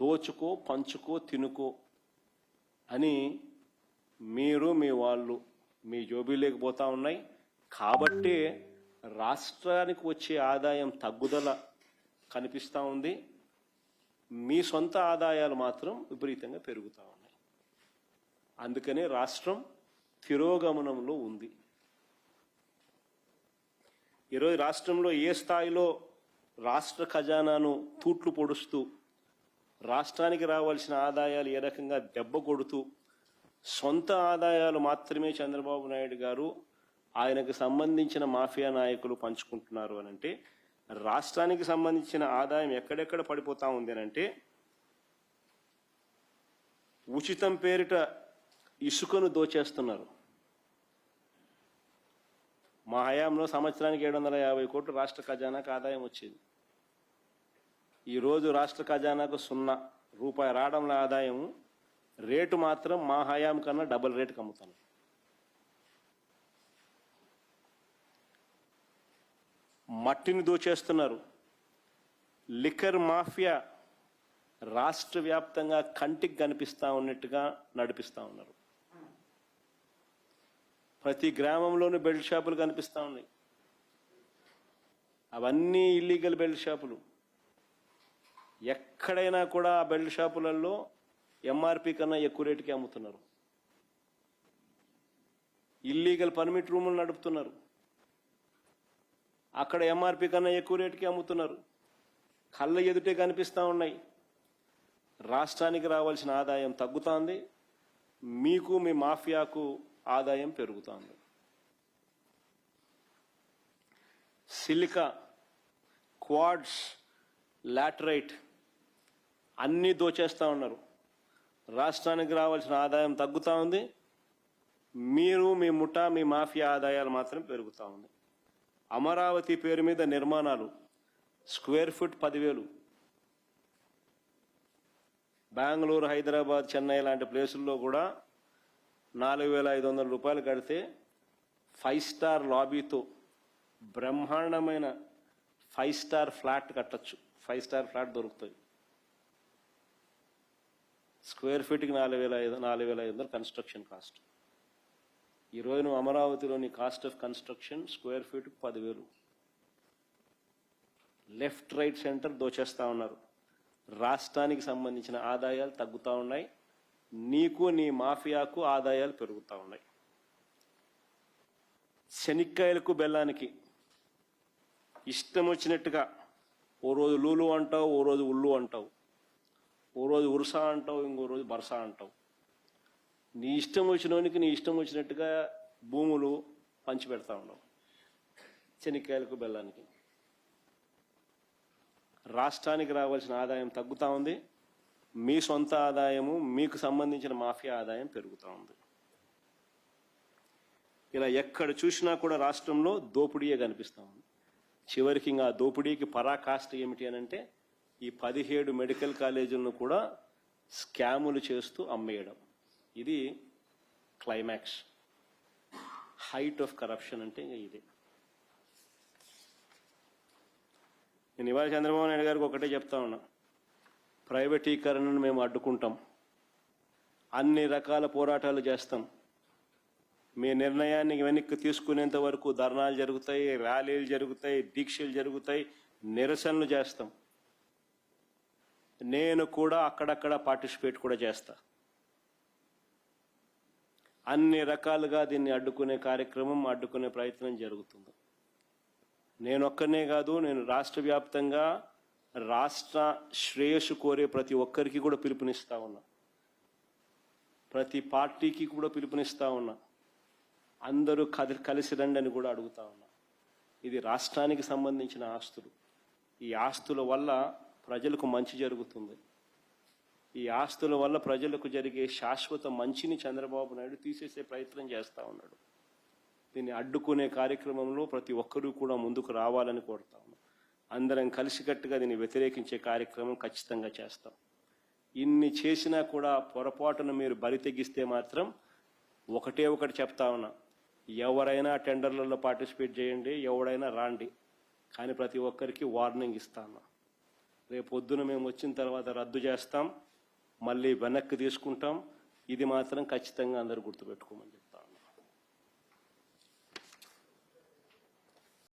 దోచుకో పంచుకో తినుకో అని మీరు మీ వాళ్ళు మీ జోబీలోకి పోతా ఉన్నాయి. కాబట్టి రాష్ట్రానికి వచ్చే ఆదాయం తగ్గుదల కనిపిస్తూ ఉంది. మీ సొంత ఆదాయాలు మాత్రం విపరీతంగా పెరుగుతూ ఉన్నాయి. అందుకనే రాష్ట్రం తిరోగమనంలో ఉంది. ఈరోజు రాష్ట్రంలో ఏ స్థాయిలో రాష్ట్ర ఖజానాను తూట్లు పొడుస్తూ రాష్ట్రానికి రావాల్సిన ఆదాయాలు ఏ రకంగా దెబ్బ కొడుతూ సొంత ఆదాయాలు మాత్రమే చంద్రబాబు నాయుడు గారు ఆయనకు సంబంధించిన మాఫియా నాయకులు పంచుకుంటున్నారు అని అంటే రాష్ట్రానికి సంబంధించిన ఆదాయం ఎక్కడెక్కడ పడిపోతా ఉంది అని అంటే ఉచితం పేరిట ఇసుకను దోచేస్తున్నారు. మా హయాంలో సంవత్సరానికి ఏడు వందల యాభై కోట్లు రాష్ట్ర ఖజానాకు ఆదాయం వచ్చేది. ఈరోజు రాష్ట్ర ఖజానాకు సున్నా రూపాయి రావడం ఆదాయం రేటు మాత్రం మా హయాం కన్నా డబుల్ రేటుకి అమ్ముతాను. మట్టిని దోచేస్తున్నారు. లిక్కర్ మాఫియా రాష్ట్ర వ్యాప్తంగా కంటికి కనిపిస్తా ఉన్నట్టుగా నడిపిస్తా ఉన్నారు. ప్రతి గ్రామంలోనూ బెల్ట్ షాపులు కనిపిస్తూ ఉన్నాయి. అవన్నీ ఇల్లీగల్ బెల్ట్ షాపులు. ఎక్కడైనా కూడా ఆ బెల్ట్ షాపులలో ఎంఆర్పి కన్నా ఎక్కువ రేటుకి అమ్ముతున్నారు. ఇల్లీగల్ పర్మిట్ రూములు నడుపుతున్నారు. అక్కడ ఎంఆర్పి కన్నా ఎక్కువ రేటుకి అమ్ముతున్నారు. కళ్ళ ఎదుటే కనిపిస్తూ ఉన్నాయి. రాష్ట్రానికి రావాల్సిన ఆదాయం తగ్గుతోంది. మీకు మీ మాఫియాకు ఆదాయం పెరుగుతోంది. Silica quartz laterite. అన్నీ దోచేస్తూ ఉన్నారు. రాష్ట్రానికి రావాల్సిన ఆదాయం తగ్గుతూ ఉంది. మీరు మీ ముఠా మీ మాఫియా ఆదాయాలు మాత్రం పెరుగుతూ ఉంది. అమరావతి పేరు మీద నిర్మాణాలు స్క్వేర్ ఫుట్ పదివేలు. బెంగళూరు హైదరాబాద్ చెన్నై లాంటి ప్లేసుల్లో కూడా నాలుగు వేల ఐదు వందల రూపాయలు కడితే ఫైవ్ స్టార్ లాబీతో బ్రహ్మాండమైన ఫైవ్ స్టార్ ఫ్లాట్ కట్టచ్చు. ఫైవ్ స్టార్ ఫ్లాట్ దొరుకుతుంది స్క్వేర్ ఫీట్కి నాలుగు వేల ఐదు నాలుగు వేల ఐదు వందలు కన్స్ట్రక్షన్ కాస్ట్. ఈరోజు నువ్వు అమరావతిలోని కాస్ట్ ఆఫ్ కన్స్ట్రక్షన్ స్క్వేర్ ఫీట్కి పదివేలు. లెఫ్ట్ రైట్ సెంటర్ దోచేస్తా ఉన్నారు. రాష్ట్రానికి సంబంధించిన ఆదాయాలు తగ్గుతూ ఉన్నాయి. నీకు నీ మాఫియాకు ఆదాయాలు పెరుగుతూ ఉన్నాయి. శనిక్కాయలకు బెల్లానికి ఇష్టం వచ్చినట్టుగా ఓ రోజు లూలు అంటావు ఓ రోజు ఉల్లు అంటావు. ఓ రోజు ఉరుసా అంటావు ఇంకో రోజు బరసా అంటావు. నీ ఇష్టం వచ్చినోనికి నీ ఇష్టం వచ్చినట్టుగా భూములు పంచి పెడతా ఉండవు శనిక్కాయలకు బెల్లానికి. రాష్ట్రానికి రావాల్సిన ఆదాయం తగ్గుతూ ఉంది. మీ సొంత ఆదాయము మీకు సంబంధించిన మాఫియా ఆదాయం పెరుగుతూ ఉంది. ఇలా ఎక్కడ చూసినా కూడా రాష్ట్రంలో దోపిడీయే కనిపిస్తూ ఉంది. చివరికి ఇంకా దోపిడీకి పరాకాష్ట ఏమిటి అని అంటే ఈ పదిహేడు మెడికల్ కాలేజీలను కూడా స్కాములు చేస్తూ అమ్మేయడం. ఇది క్లైమాక్స్. హైట్ ఆఫ్ కరప్షన్ అంటే ఇంకా ఇదే. నేను ఇవాళ చంద్రబాబు నాయుడు గారికి ఒకటే చెప్తా ఉన్నా. ప్రైవేటీకరణను మేము అడ్డుకుంటాం. అన్ని రకాల పోరాటాలు చేస్తాం. మీ నిర్ణయాన్ని వెనక్కి తీసుకునేంత వరకు ధర్నాలు జరుగుతాయి ర్యాలీలు జరుగుతాయి దీక్షలు జరుగుతాయి నిరసనలు చేస్తాం. నేను కూడా అక్కడక్కడ పార్టిసిపేట్ కూడా చేస్తా. అన్ని రకాలుగా దీన్ని అడ్డుకునే కార్యక్రమం అడ్డుకునే ప్రయత్నం జరుగుతుంది. నేను ఒక్కనే కాదు నేను రాష్ట్ర వ్యాప్తంగా రాష్ట్ర శ్రేయస్సు కోరే ప్రతి ఒక్కరికి కూడా పిలుపునిస్తా ఉన్నా. ప్రతి పార్టీకి కూడా పిలుపునిస్తా ఉన్నా. అందరూ కది కలిసి రండి అని కూడా అడుగుతా ఉన్నా. ఇది రాష్ట్రానికి సంబంధించిన ఆస్తులు. ఈ ఆస్తుల వల్ల ప్రజలకు మంచి జరుగుతుంది. ఈ ఆస్తుల వల్ల ప్రజలకు జరిగే శాశ్వత మంచిని చంద్రబాబు నాయుడు తీసేసే ప్రయత్నం చేస్తూ ఉన్నాడు. దీన్ని అడ్డుకునే కార్యక్రమంలో ప్రతి ఒక్కరూ కూడా ముందుకు రావాలని కోరుతా ఉన్నాం. అందరం కలిసికట్టుగా దీన్ని వ్యతిరేకించే కార్యక్రమం ఖచ్చితంగా చేస్తాం. ఇన్ని చేసినా కూడా పొరపాటున మీరు బరి తెగిస్తే మాత్రం ఒకటే ఒకటి చెప్తా ఉన్నా. ఎవరైనా టెండర్లలో పార్టిసిపేట్ చేయండి ఎవడైనా రాండి. కానీ ప్రతి ఒక్కరికి వార్నింగ్ ఇస్తాను. రేపు పొద్దున మేము వచ్చిన తర్వాత రద్దు చేస్తాం మళ్ళీ వెనక్కి తీసుకుంటాం. ఇది మాత్రం ఖచ్చితంగా అందరూ గుర్తుపెట్టుకోమని